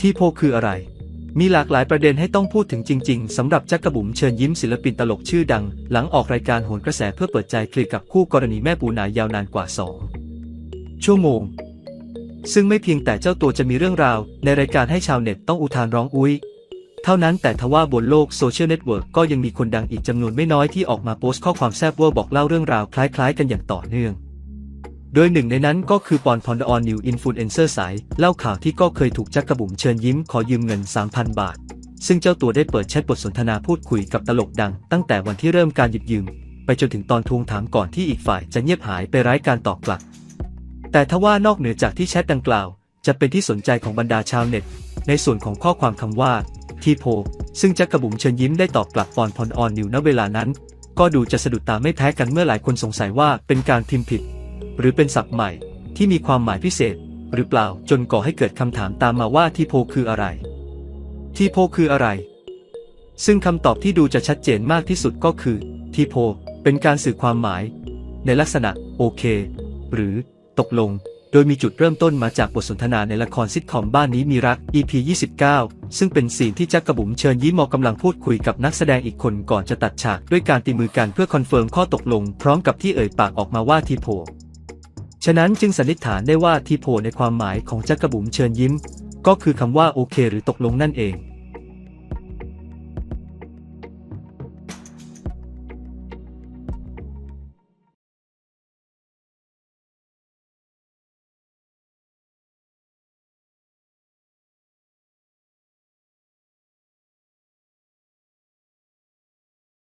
ที่โพคืออะไร มีหลากหลายประเด็นให้ต้องพูดถึงจริง ๆสำหรับจักระบุ๋มเชิญยิ้มศิลปินตลกชื่อดัง หลังออกรายการโหนกระแสเพื่อเปิดใจเคลียร์กับคู่กรณีแม่ปูนายยาวนานกว่า 2 ชั่วโมง ซึ่งไม่เพียงแต่เจ้าตัวจะมีเรื่องราว ในรายการให้ชาวเน็ตต้องอุทานร้องอุ้ยเท่านั้นแต่ทว่าบนโลกโซเชียลเน็ตเวิร์กก็ยังมีคนดังอีกจำนวนไม่น้อยที่ออกมาโพสต์ข้อความแซบเวอร์บอกเล่าเรื่องราวคล้ายๆ กันอย่างต่อเนื่อง โดยหนึ่งในนั้นก็คือปอนพอนดออนนิวอินฟลูเอนเซอร์สาย เล่าข่าวที่ก็เคยถูกจักกระบุ๋มเชิญยิ้มขอยืมเงิน 3,000 บาท ซึ่งเจ้าตัวได้เปิดแชทบทสนทนาพูดคุยกับตลกดัง ตั้งแต่วันที่เริ่มการหยิบยืม ไปจนถึงตอนทวงถามก่อนที่อีกฝ่ายจะเงียบหายไปไร้การตอบกลับ แต่ทว่านอกเหนือจากที่แชทดังกล่าว จะเป็นที่สนใจของบรรดาชาวเน็ต ในส่วนของข้อความคำว่าทีโพซึ่งจักกระบุ๋มเชิญยิ้มได้ตอบกลับปอนพอนออนนิวณเวลานั้น ก็ดูจะสะดุดตาไม่แพ้กันเมื่อหลายคนสงสัยว่าเป็นการพิมพ์ผิด หรือเป็นศัพท์ใหม่ ที่มีความหมายพิเศษ หรือเปล่าจนก่อให้เกิดคำถามตามมาว่าทีโพคืออะไร ทีโพคืออะไร ซึ่งคำตอบที่ดูจะชัดเจนมากที่สุดก็คือทีโพเป็นการสื่อความหมาย ในลักษณะโอเค หรือตกลง โดยมีจุดเริ่มต้นมาจากบทสนทนาในละครซิทคอมบ้านนี้มีรัก EP 29 ซึ่งเป็นซีนที่แจ็คกระบุ๋มเชิญยิ้มมอกำลังพูดคุยกับนักแสดงอีกคนก่อนจะตัดฉากด้วยการตีมือกันเพื่อคอนเฟิร์มข้อตกลง พร้อมกับที่เอ่ยปากออกมาว่าทีโพ ฉะนั้นจึงสันนิษฐานได้ว่าทีโพในความหมายของแจ็คกระบุ๋มเชิญยิ้ม ก็คือคำว่าโอเค หรือตกลงนั่นเอง